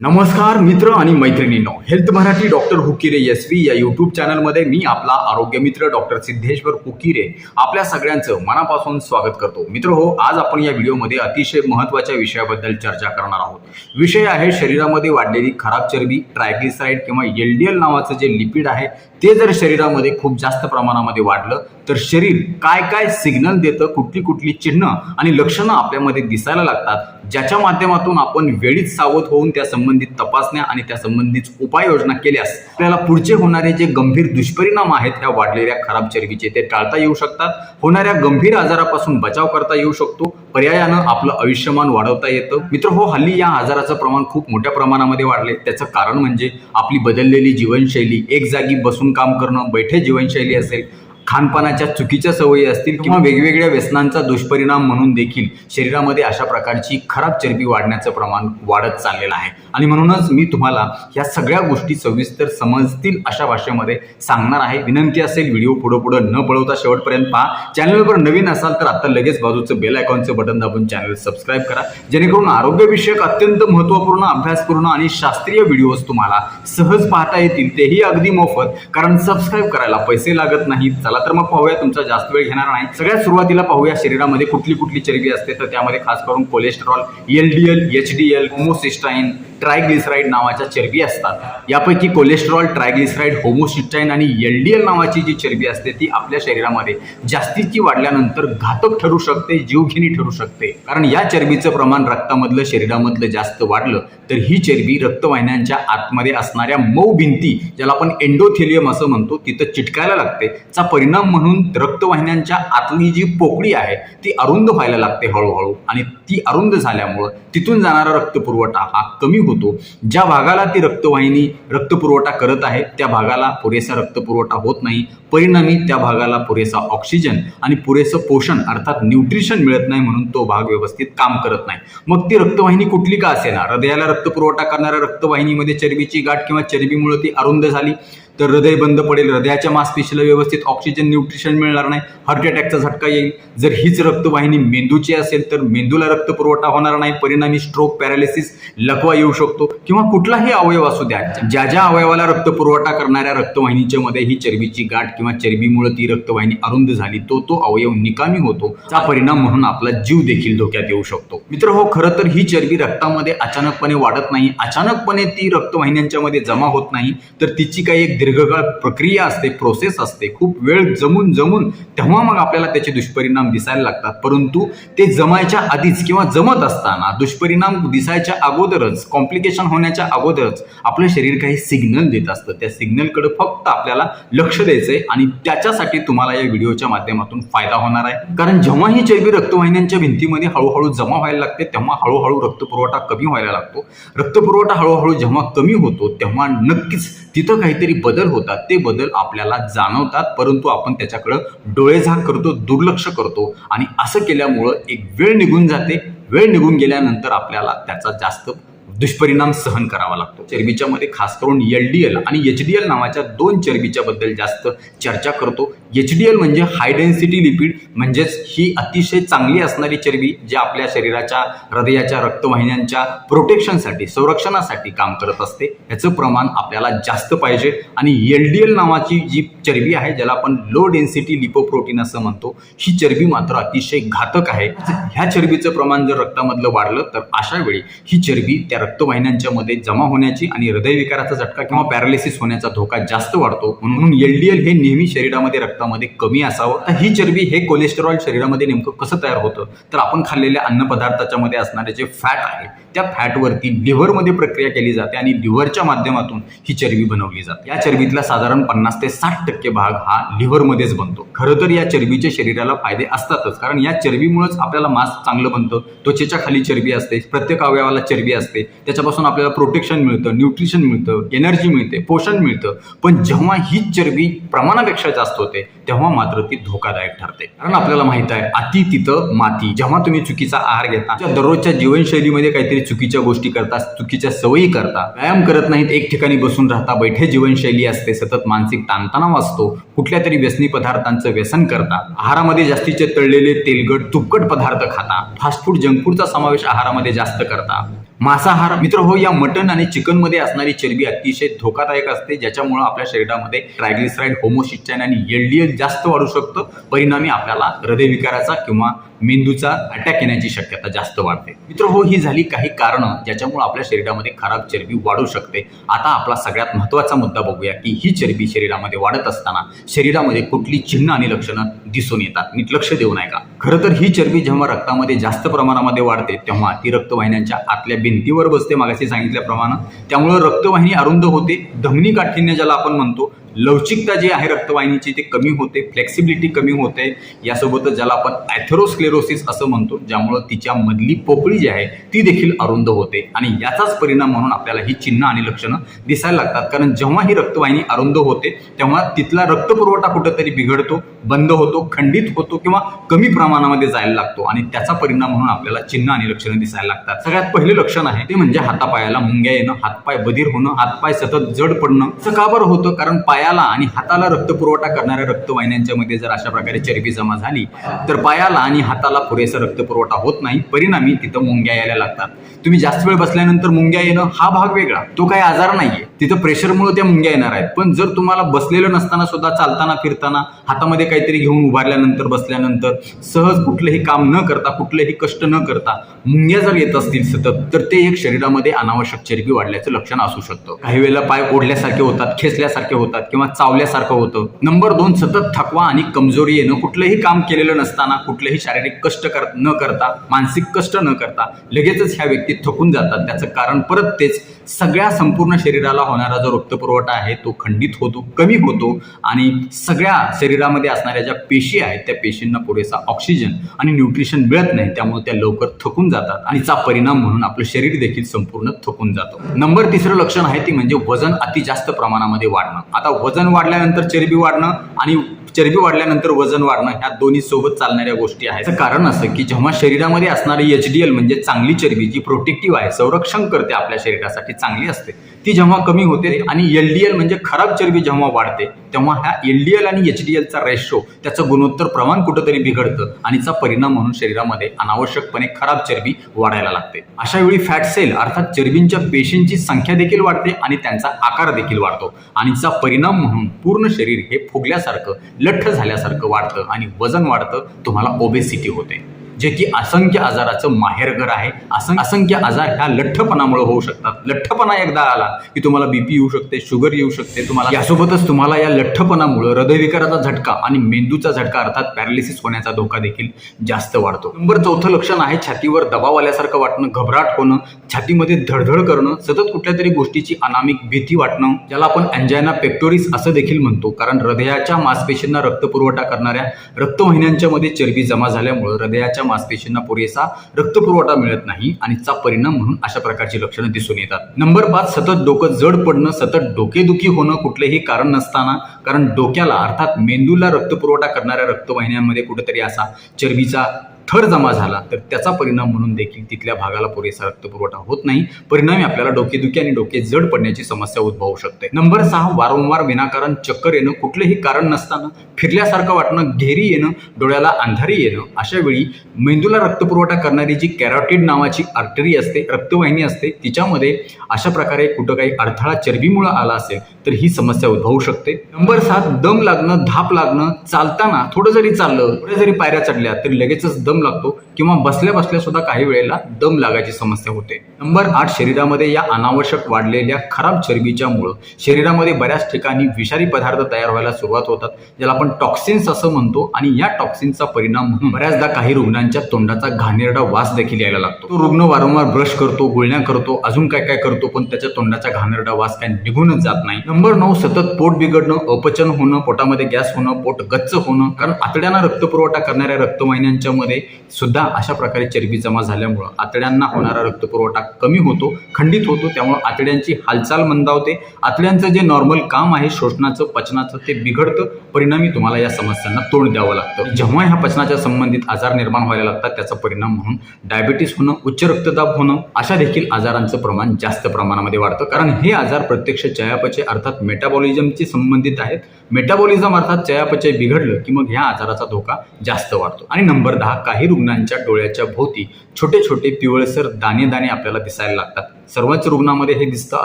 नमस्कार मित्र आणि मैत्रिणींनो. Health Marathi doctor Hukire S V या यूट्यूब चॅनलमध्ये मी आपला आरोग्य मित्र डॉक्टर सिद्धेश्वर हुकिरे आपल्या सगळ्यांचं मनापासून स्वागत करतो. मित्र हो आज आपण या व्हिडिओमध्ये अतिशय महत्त्वाच्या विषयाबद्दल चर्चा करणार आहोत. विषय आहे शरीरामध्ये वाढलेली खराब चरबी ट्रायग्लिसाईड किंवा एल डी एल नावाचं जे लिपिड आहे ते जर शरीरामध्ये खूप जास्त प्रमाणामध्ये वाढलं तर शरीर काय काय सिग्नल देतं कुठली कुठली चिन्ह आणि लक्षणं आपल्यामध्ये दिसायला लागतात ज्याच्या माध्यमातून आपण वेळीच सावध होऊन त्या संबंधित तपासण्या आणि त्या संबंधित उपाययोजना केल्यास आपल्याला पुढचे होणारे जे गंभीर दुष्परिणाम आहेत ह्या वाढलेल्या खराब चरबीचे ते टाळता येऊ शकतात. होणाऱ्या गंभीर आजारापासून बचाव करता येऊ शकतो. पर्यायानं आपलं आयुष्यमान वाढवता येतं. मित्र हो हल्ली या आजाराचं प्रमाण खूप मोठ्या प्रमाणामध्ये वाढले त्याचं कारण म्हणजे आपली बदललेली जीवनशैली एक जागी बसून काम करणं बैठे जीवनशैली असेल खानपानाच्या चुकीच्या सवयी असतील किंवा वेगवेगळ्या व्यसनांचा दुष्परिणाम म्हणून देखील शरीरामध्ये अशा प्रकारची खराब चरबी वाढण्याचं प्रमाण वाढत चाललेलं आहे. आणि म्हणूनच मी तुम्हाला या सगळ्या गोष्टी सविस्तर समजतील अशा भाषेमध्ये सांगणार आहे. विनंती असेल व्हिडिओ पुढं पुढं न पळवता शेवटपर्यंत पहा. चॅनलवर नवीन असाल तर आता लगेच बाजूचं बेल आयकॉनचं बटन दाबून चॅनल सबस्क्राईब करा. जेणेकरून आरोग्यविषयक अत्यंत महत्त्वपूर्ण अभ्यासपूर्ण आणि शास्त्रीय व्हिडिओज तुम्हाला सहज पाहता येतील तेही अगदी मोफत. कारण सबस्क्राईब करायला पैसे लागत नाहीत चला तर मग पाहूया तुमचा जास्त वेळ घेणार नाही. सगळ्यात सुरुवातीला पाहूया शरीरामध्ये कुठली कुठली चरबी असते तर त्यामध्ये खास करून cholesterol L D L H D L homocysteine triglyceride नावाच्या चरबी असतात. यापैकी कोलेस्ट्रॉल ट्रायग्लिसराईड होमोसिस्टाईन आणि एल डी एल नावाची जी चरबी असते ती आपल्या शरीरामध्ये जास्तीची वाढल्यानंतर घातक ठरू शकते जीवघेणी ठरू शकते. कारण या चरबीचं प्रमाण रक्तामधलं शरीरामधलं जास्त वाढलं तर ही चरबी रक्तवाहिन्यांच्या आतमध्ये असणाऱ्या मऊ भिंती ज्याला आपण एंडोथेलियम असं म्हणतो तिथं चिटकायला लागते. चा परिणाम म्हणून रक्तवाहिन्यांच्या आतली जी पोकळी आहे ती अरुंद व्हायला लागते हळूहळू. आणि ती अरुंद झाल्यामुळं तिथून जाणारा रक्तपुरवठा हा कमी होतो. ज्या भागाला ती रक्तवाहिनी रक्तपुरवठा करत आहे त्या भागाला पुरेसा रक्तपुरवठा होत नाही. परिणामी त्या भागाला पुरेसा ऑक्सिजन आणि पुरेसं पोषण अर्थात न्यूट्रिशन मिळत नाही म्हणून तो भाग व्यवस्थित काम करत नाही. मग ती रक्तवाहिनी कुठली का असेना? हृदयाला रक्तपुरवठा करणाऱ्या रक्तवाहिनीमध्ये चरबीची गाठ किंवा चरबीमुळे ती अरुंद झाली. तर हृदय बंद पडेल हृदयाच्या मासपेशीला व्यवस्थित ऑक्सिजन न्यूट्रिशन मिळणार नाही हार्ट अटॅकचा झटका येईल. जर हीच रक्तवाहिनी मेंदूची असेल तर मेंदूला रक्त पुरवठा होणार नाही परिणामी स्ट्रोक पॅरालिसिस लकवा येऊ शकतो किंवा कुठलाही अवयव असू द्या. ज्या ज्या अवयवाला रक्त पुरवठा करणाऱ्या रक्तवाहिनीच्या मध्ये ही चरबीची गाठ किंवा चरबीमुळे ती रक्तवाहिनी अरुंद झाली तो तो अवयव निकामी होतो. चा परिणाम म्हणून आपला जीव देखील धोक्यात येऊ शकतो. मित्र हो खरं तर ही चरबी रक्तामध्ये अचानकपणे वाढत नाही. अचानकपणे ती रक्तवाहिन्यांच्या मध्ये जमा होत नाही. तर तिची काही एक दीर्घकाळ प्रक्रिया असते प्रोसेस असते खूप वेळ जमून जमून तेव्हा मग आपल्याला त्याचे दुष्परिणाम दिसायला लागतात. परंतु ते जमायच्या आधीच किंवा जमत असताना दुष्परिणाम दिसायच्या अगोदरच कॉम्प्लिकेशन होण्याच्या अगोदरच आपलं शरीर काही सिग्नल देत असतं. त्या सिग्नलकडे फक्त आपल्याला लक्ष द्यायचंय आणि त्याच्यासाठी तुम्हाला या व्हिडिओच्या माध्यमातून फायदा होणार आहे. कारण जेव्हा ही चरबी रक्तवाहिन्यांच्या भिंतीमध्ये हळूहळू जमा व्हायला लागते तेव्हा हळूहळू रक्तपुरवठा कमी व्हायला लागतो. रक्तपुरवठा हळूहळू जेव्हा कमी होतो तेव्हा नक्कीच तिथं काहीतरी बदल होतात ते बदल आपल्याला जाणवतात परंतु आपण त्याच्याकडं डोळेझाक करतो दुर्लक्ष करतो आणि असं केल्यामुळं एक वेळ निघून जाते. वेळ निघून गेल्यानंतर आपल्याला त्याचा जास्त दुष्परिणाम सहन करावा लागतो. चरबीच्या मध्ये खास करून एल डी एल आणि एच डी एल नावाच्या दोन चरबीच्या बद्दल जास्त चर्चा करतो. एच डी एल म्हणजे हाय डेन्सिटी लिपिड म्हणजेच ही अतिशय चांगली असणारी चरबी जी आपल्या शरीराच्या हृदयाच्या रक्तवाहिन्यांच्या प्रोटेक्शनसाठी संरक्षणासाठी काम करत असते. ह्याचं प्रमाण आपल्याला जास्त पाहिजे. आणि एल डी एल नावाची जी चरबी आहे ज्याला आपण लो डेन्सिटी लिपोप्रोटीन असं म्हणतो ही चरबी मात्र अतिशय घातक आहे. ह्या चरबीचं प्रमाण जर रक्तामधलं वाढलं तर अशा वेळी ही चरबी त्या रक्तवाहिन्यांच्या मध्ये जमा होण्याची आणि हृदयविकाराचा झटका किंवा पॅरालिसिस होण्याचा धोका जास्त वाढतो. म्हणून एल डी एल हे नेहमी शरीरामध्ये रक्त रक्तामध्ये कमी असावं? तर ही चरबी हे कोलेस्टेरॉल शरीरामध्ये नेमकं कसं तयार होतं? तर आपण खाल्लेल्या अन्नपदार्थाच्या मध्ये असणारे जे फॅट आहे त्या फॅटवरती लिव्हरमध्ये प्रक्रिया केली जाते आणि लिव्हरच्या माध्यमातून ही चरबी बनवली जाते. या चरबीतला साधारण पन्नास ते साठ टक्के भाग हा लिव्हरमध्येच बनतो. खरं तर या चरबीचे शरीराला फायदे असतातच कारण या चरबीमुळेच आपल्याला मांस चांगलं बनतं. त्वचेच्या खाली चरबी असते प्रत्येक अवयवाला चरबी असते. त्याच्यापासून आपल्याला प्रोटेक्शन मिळतं न्यूट्रिशन मिळतं एनर्जी मिळते पोषण मिळतं. पण जेव्हा ही चरबी प्रमाणापेक्षा जास्त होते तेव्हा मात्र ती धोकादायक ठरते. कारण आपल्याला माहीत आहे अति तिथं माती जेव्हा तुम्ही चुकीचा आहार घेता दररोजच्या जीवनशैलीमध्ये काहीतरी चुकीच्या गोष्टी करता चुकीच्या सवयी करता व्यायाम करत नाहीत एक ठिकाणी बसून राहता बैठे जीवनशैली असते सतत मानसिक ताणतणाव असतो कुठल्या तरी व्यसनी पदार्थांचं व्यसन करता आहारामध्ये जास्तीचे तळलेले तेलगट तुपकट पदार्थ खाता फास्ट फूड जंक फूडचा समावेश आहारामध्ये जास्त करता मांसाहार मित्र हो या मटन आणि चिकनमध्ये असणारी चरबी अतिशय धोकादायक असते ज्याच्यामुळे आपल्या शरीरामध्ये ट्रायग्लिसराईड होमोसिस्टाइन आणि एलडीएल जास्त वाढू शकतं. परिणामी आपल्याला हृदयविकाराचा किंवा मेंदूचा अटॅक येण्याची शक्यता जास्त वाढते. मित्र हो ही झाली काही कारणं ज्याच्यामुळे आपल्या शरीरामध्ये खराब चरबी वाढू शकते. आता आपला सगळ्यात महत्त्वाचा मुद्दा बघूया की ही चरबी शरीरामध्ये वाढत असताना शरीरामध्ये कुठली चिन्ह आणि लक्षणं दिसून येतात. नीट लक्ष देऊ नये का खरं तर ही चरबी जेव्हा रक्तामध्ये जास्त प्रमाणामध्ये वाढते तेव्हा ती रक्तवाहिन्यांच्या आतल्या भिंतीवर बसते मागाशी सांगितल्याप्रमाणे. त्यामुळं रक्तवाहिनी अरुंद होते. धमनी काठिण्य ज्याला आपण म्हणतो लवचिकता जी आहे रक्तवाहिनीची ती कमी होते फ्लेक्सिबिलिटी कमी होते. यासोबतच ज्याला आपण ॲथेरोस्क्लेरोसिस असं म्हणतो ज्यामुळं तिच्या मधली पोकळी जी आहे ती देखील अरुंद होते. आणि याचाच परिणाम म्हणून आपल्याला ही चिन्ह आणि लक्षणं दिसायला लागतात. कारण जेव्हा ही रक्तवाहिनी अरुंद होते तेव्हा तिथला रक्तपुरवठा कुठंतरी बिघडतो बंद होतो खंडित होतो किंवा कमी प्रमाणामध्ये जायला लागतो. आणि त्याचा परिणाम म्हणून आपल्याला चिन्ह आणि लक्षणं दिसायला लागतात. सगळ्यात पहिले लक्षण आहे ते म्हणजे हातापायाला मुंग्या येणं हातपाय बधीर होणं हातपाय सतत जड पडणं. का बरं होतं? कारण पाय पायाला आणि हाताला रक्तपुरवठा करणाऱ्या रक्तवाहिन्यांच्या मध्ये जर अशा प्रकारे चरबी जमा झाली तर पायाला आणि हाताला पुरेसा रक्तपुरवठा होत नाही. परिणामी तिथं मुंग्या यायला लागतात. तुम्ही जास्त वेळ बसल्यानंतर मुंग्या येणं हा भाग वेगळा. तो काही आजार नाहीये. तिथं प्रेशरमुळे त्या मुंग्या येणार आहेत. पण जर तुम्हाला बसलेलं नसताना सुद्धा चालताना फिरताना हातामध्ये काहीतरी घेऊन उभारल्यानंतर बसल्यानंतर सहज कुठलंही काम न करता कुठलेही कष्ट न करता मुंग्या जर येत असतील सतत तर ते एक शरीरामध्ये अनावश्यक चरबी वाढल्याचं लक्षण असू शकतं. काही वेळेला पाय ओढल्यासारखे होतात खेचल्यासारखे होतात किंवा चावल्यासारखं होतं. नंबर दोन सतत थकवा आणि कमजोरी येणं कुठलंही काम केलेलं नसताना कुठलेही शारीरिक कष्ट कर न करता मानसिक कष्ट न करता लगेचच ह्या व्यक्ती थकून जातात. त्याचं कारण परत तेच सगळ्या संपूर्ण शरीराला होणारा जो रक्तपुरवठा आहे तो खंडित होतो कमी होतो आणि सगळ्या शरीरामध्ये असणाऱ्या ज्या पेशी आहेत त्या पेशींना पुरेसा ऑक्सिजन आणि न्यूट्रिशन मिळत नाही त्यामुळे त्या लवकर थकून जातात आणि चा परिणाम म्हणून आपलं शरीर देखील संपूर्ण थकून जातं. नंबर तिसरं लक्षण आहे ती म्हणजे वजन अति जास्त प्रमाणामध्ये वाढणं. आता वजन वाढल्यानंतर चरबी वाढणं आणि चरबी वाढल्यानंतर वजन वाढणं ह्या दोन्ही सोबत चालणाऱ्या गोष्टी आहेत. कारण असं की जेव्हा शरीरामध्ये असणारी एच डी एल म्हणजे चांगली चरबी जी प्रोटेक्टिव्ह आहे संरक्षण करते आपल्या शरीरासाठी चांगली असते ती जेव्हा कमी होते आणि एल डी एल म्हणजे खराब चरबी जेव्हा वाढते तेव्हा ह्या एल डी एल आणि एच डी एलचा रेशो त्याचं गुणोत्तर प्रमाण कुठंतरी बिघडतं आणि चा परिणाम म्हणून शरीरामध्ये अनावश्यकपणे खराब चरबी वाढायला लागते. अशा वेळी फॅट सेल अर्थात चरबींच्या पेशींची संख्या देखील वाढते आणि त्यांचा आकार देखील वाढतो आणि चा परिणाम म्हणून पूर्ण शरीर हे फुगल्यासारखं लठ्ठ झाल्यासारखं वाढतं आणि वजन वाढतं तुम्हाला ओबेसिटी होते. जे की असंख्य आजाराचं माहेरघर आहे. असं असंख्य आजार ह्या लठ्ठपणामुळे होऊ शकतात. लठ्ठपणा एकदा आला की तुम्हाला बीपी येऊ शकते शुगर येऊ शकते तुम्हाला यासोबतच तुम्हाला या लठ्ठपणामुळे हृदयविकाराचा झटका आणि मेंदूचा झटका अर्थात पॅरालिसिस होण्याचा धोका देखील जास्त वाढतो. नंबर चौथं लक्षण आहे छातीवर दबाव आल्यासारखं वाटणं घबराट होणं छातीमध्ये धडधड करणं सतत कुठल्या तरी गोष्टीची अनामिक भीती वाटणं ज्याला आपण अँजायना पेक्टोरिस असं देखील म्हणतो. कारण हृदयाच्या मांसपेशींना रक्तपुरवठा करणाऱ्या रक्तवाहिन्यांच्या मध्ये चरबी जमा झाल्यामुळे हृदयाच्या मांसपेशींना पुरेसा रक्तपुरवठा मिळत नाही आणि चा परिणाम म्हणून अशा प्रकारची लक्षणं दिसून येतात. नंबर पाच सतत डोकं जड पडणं सतत डोकेदुखी होणं कुठलंही कारण नसताना कारण डोक्याला अर्थात मेंदूला रक्तपुरवठा करणाऱ्या रक्तवाहिन्यांमध्ये कुठेतरी असा चरबीचा थर जमा झाला तर त्याचा परिणाम म्हणून देखील तिथल्या भागाला पुरेसा रक्तपुरवठा होत नाही. परिणामी आपल्याला डोकेदुखी आणि डोके जड पडण्याची समस्या उद्भवू शकते. नंबर सहा वारंवार विनाकारण चक्कर येणं कुठलंही कारण नसताना फिरल्यासारखं वाटणं घेरी येणं डोळ्याला अंधारी येणं अशा वेळी मेंदूला रक्तपुरवठा करणारी जी कॅरोटिड नावाची आर्टरी असते रक्तवाहिनी असते तिच्यामध्ये अशा प्रकारे कुठं काही अडथळा चरबीमुळे आला असेल तर ही समस्या उद्भवू शकते. नंबर सात दम लागणं धाप लागणं चालताना थोडं जरी चाललं थोड्या जरी पायऱ्या चढल्या तरी लगेचच दम लागतो किंवा बसल्या बसल्या सुद्धा काही वेळेला दम लागायची समस्या होते. नंबर आठ शरीरामध्ये या अनावश्यक वाढलेल्या खराब चरबीच्यामुळं शरीरामध्ये बऱ्याच ठिकाणी विषारी पदार्थ तयार व्हायला सुरुवात होतात ज्याला आपण टॉक्सिन्स असं म्हणतो आणि या टॉक्सिन्सचा परिणाम म्हणून बऱ्याचदा काही रुग्णांच्या तोंडाचा घाणेरडा वास देखील यायला लागतो. तो रुग्ण वारंवार ब्रश करतो गुळण्या करतो अजून काय काय करतो पण त्याच्या तोंडाचा घाणेरडा वास काय निघूनच जात नाही. नंबर नऊ सतत पोट बिघडणं अपचन होणं पोटामध्ये गॅस होणं पोट गच्च होणं कारण आतड्यांना रक्तपुरवठा करणाऱ्या रक्तवाहिन्यांच्या मध्ये सुद्धा अशा प्रकारे चरबी जमा झाल्यामुळं आतड्यांना होणारा रक्तपुरवठा कमी होतो खंडित होतो. त्यामुळे आतड्यांची हालचाल मंदावते. आतड्यांचं जे नॉर्मल काम आहे शोषणाचं पचनाचं ते बिघडतं. परिणामी तुम्हाला या समस्यांना तोंड द्यावं लागतं. जेव्हा ह्या पचनाच्या संबंधित आजार निर्माण व्हायला लागतात त्याचा परिणाम म्हणून डायबिटीस होणं उच्च रक्तदाब होणं अशा देखील आजारांचं प्रमाण जास्त प्रमाणामध्ये वाढतं. कारण हे आजार प्रत्यक्ष चयापचय अर्थात मेटाबॉलिझमची संबंधित आहेत. मेटाबॉलिझम अर्थात चयापचय बिघडलं की मग ह्या आजाराचा धोका जास्त वाढतो. आणि नंबर दहा काही रुग्णांच्या डोळ्याच्या भोवती छोटे छोटे पिवळसर दाणे दाणे आपल्याला दिसायला लागतात. सर्वच रुग्णामध्ये हे दिसतं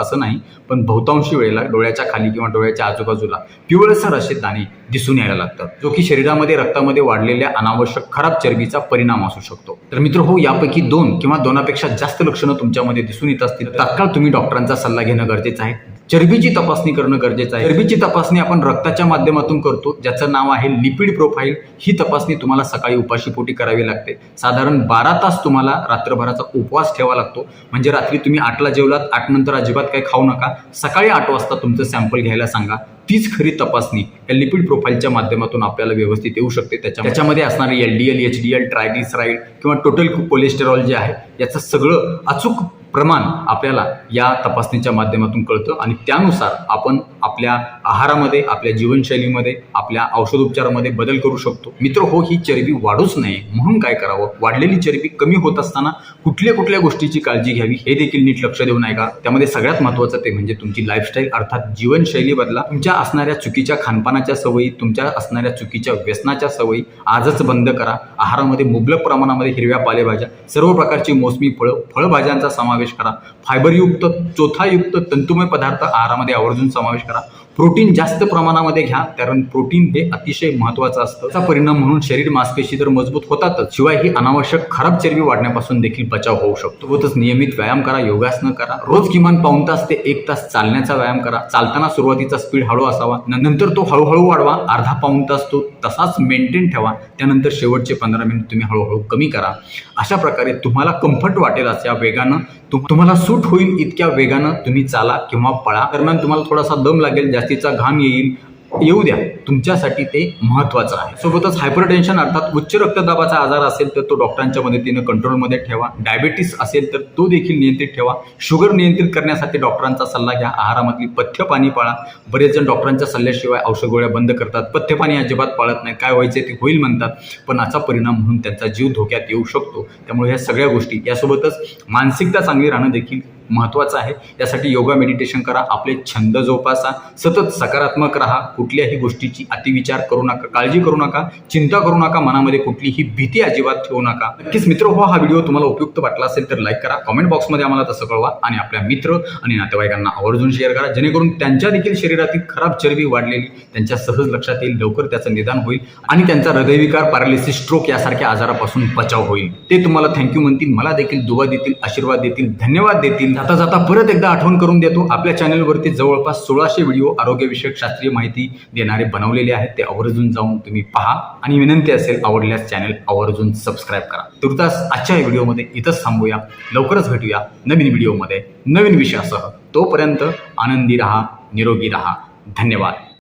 असं नाही पण बहुतांशी वेळेला डोळ्याच्या खाली किंवा डोळ्याच्या आजूबाजूला पिवळसर असे दाणे दिसून यायला लागतात जो की शरीरामध्ये रक्तामध्ये वाढलेल्या अनावश्यक खराब चरबीचा परिणाम असू शकतो. तर मित्र हो यापैकी दोन किंवा दोनापेक्षा जास्त लक्षणं तुमच्यामध्ये दिसून येत असतील. तर तात्काळ तुम्ही डॉक्टरांचा सल्ला घेणं गरजेचं आहे. चरबीची तपासणी करणं गरजेचं आहे. चरबीची तपासणी आपण रक्ताच्या माध्यमातून करतो. ज्याचं नाव आहे लिपिड प्रोफाईल ही तपासणी तुम्हाला सकाळी उपाशीपोटी करावी लागते. साधारण बारा तास तुम्हाला रात्रभराचा उपवास ठेवा लागतो. म्हणजे रात्री तुम्ही आठला जेवलात आठ नंतर अजिबात काही खाऊ नका. सकाळी आठ वाजता तुमचं सॅम्पल घ्यायला सांगा. तीच खरी तपासणी या लिपिड प्रोफाईलच्या माध्यमातून आपल्याला व्यवस्थित येऊ शकते. त्याच्या त्याच्यामध्ये असणारे L D L H D L triglyceride किंवा टोटल कोलेस्टेरॉल जे आहे याचं सगळं अचूक प्रमाण आपल्याला या तपासणीच्या माध्यमातून कळतं आणि त्यानुसार आपण आपल्या आहारामध्ये आपल्या जीवनशैलीमध्ये आपल्या औषधोपचारामध्ये बदल करू शकतो. मित्र हो ही चरबी वाढूच नये. म्हणून काय करावं? वाढलेली चरबी कमी होत असताना कुठल्या कुठल्या गोष्टीची काळजी घ्यावी? हे देखील नीट लक्ष देऊ नये का त्यामध्ये सगळ्यात महत्त्वाचं ते म्हणजे तुमची लाईफस्टाईल अर्थात जीवनशैली बदला. तुमच्या असणाऱ्या चुकीच्या खानपानाच्या सवयी तुमच्या असणाऱ्या चुकीच्या व्यसनाच्या सवयी आजच बंद करा. आहारामध्ये मुबलक प्रमाणामध्ये हिरव्या पालेभाज्या सर्व प्रकारची मोसमी फळं फळभाज्यांचा समावेश करा. फायबरयुक्त चोथायुक्त तंतुमय पदार्थ आहारामध्ये आवर्जून समावेश करा. प्रोटीन जास्त प्रमाणामध्ये घ्या कारण प्रोटीन हे अतिशय महत्त्वाचं असतं. त्याचा परिणाम म्हणून शरीर मांसपेशी तर मजबूत होतातच. शिवाय ही अनावश्यक खराब चरबी वाढण्यापासून देखील बचाव होऊ शकतो. होतच नियमित व्यायाम करा योगासनं करा. रोज किमान पाऊण तास ते एक तास चालण्याचा व्यायाम करा. चालताना सुरुवातीचा स्पीड हळू असावा. नंतर तो हळूहळू वाढवा. अर्धा पाऊण तास तो तसाच मेंटेन ठेवा. त्यानंतर शेवटचे पंधरा मिनिट तुम्ही हळूहळू कमी करा. अशा प्रकारे तुम्हाला कम्फर्ट वाटेल अशा वेगानं तुम्हाला सूट होईल इतक्या वेगानं तुम्ही चाला किंवा पळा. दरम्यान तुम्हाला थोडासा दम लागेल जास्तीचा घाम येईल. येऊ द्या. तुमच्यासाठी ते महत्त्वाचं आहे. सोबतच हायपरटेन्शन अर्थात उच्च रक्तदाबाचा आजार असेल तर तो डॉक्टरांच्या मदतीनं कंट्रोलमध्ये ठेवा. डायबेटीस असेल तर तो देखील नियंत्रित ठेवा. शुगर नियंत्रित करण्यासाठी डॉक्टरांचा सल्ला घ्या. आहारामधली पथ्य पाणी पाळा. बरेच जण डॉक्टरांच्या सल्ल्याशिवाय औषध गोळ्या बंद करतात. पथ्य पाणी अजिबात पाळत नाही. काय व्हायचे ते होईल म्हणतात. पण याचा परिणाम म्हणून त्यांचा जीव धोक्यात येऊ शकतो. त्यामुळे ह्या सगळ्या गोष्टी. यासोबतच मानसिकता चांगली राहणं देखील महत्त्वाचं आहे. यासाठी योगा मेडिटेशन करा आपले छंद जोपासा सतत सकारात्मक राहा कुठल्याही गोष्टीची अतिविचार करू नका काळजी करू नका चिंता करू नका मनामध्ये कुठलीही भीती अजिबात ठेवू नका. नक्कीच मित्र हो हा व्हिडिओ तुम्हाला उपयुक्त वाटला असेल तर लाईक करा. कॉमेंट बॉक्समध्ये आम्हाला तसं कळवा आणि आपल्या मित्र आणि नातेवाईकांना आवर्जून शेअर करा. जेणेकरून त्यांच्या देखील शरीरातील खराब चरबी वाढलेली त्यांच्या सहज लक्षात येईल लवकर त्याचं निदान होईल आणि त्यांचा हृदयविकार पॅरालिसिस स्ट्रोक यासारख्या आजारापासून बचाव होईल. ते तुम्हाला थँक्यू म्हणतील मला देखील दुवा देतील आशीर्वाद देतील धन्यवाद देतील. जाता जाता परत एकदा आठवण करून देतो. आपल्या चॅनलवरती जवळपास सोळाशे व्हिडिओ आरोग्यविषयक शास्त्रीय माहिती देणारे बनवलेले आहेत. ते आवर्जून जाऊन तुम्ही पहा. आणि विनंती असेल आवडल्यास चॅनल आवर्जून सबस्क्राईब करा. तुर्तास आजच्या व्हिडिओमध्ये इथंच थांबूया. लवकरच भेटूया नवीन व्हिडिओमध्ये नवीन विषयासह. तोपर्यंत आनंदी रहा निरोगी रहा. धन्यवाद.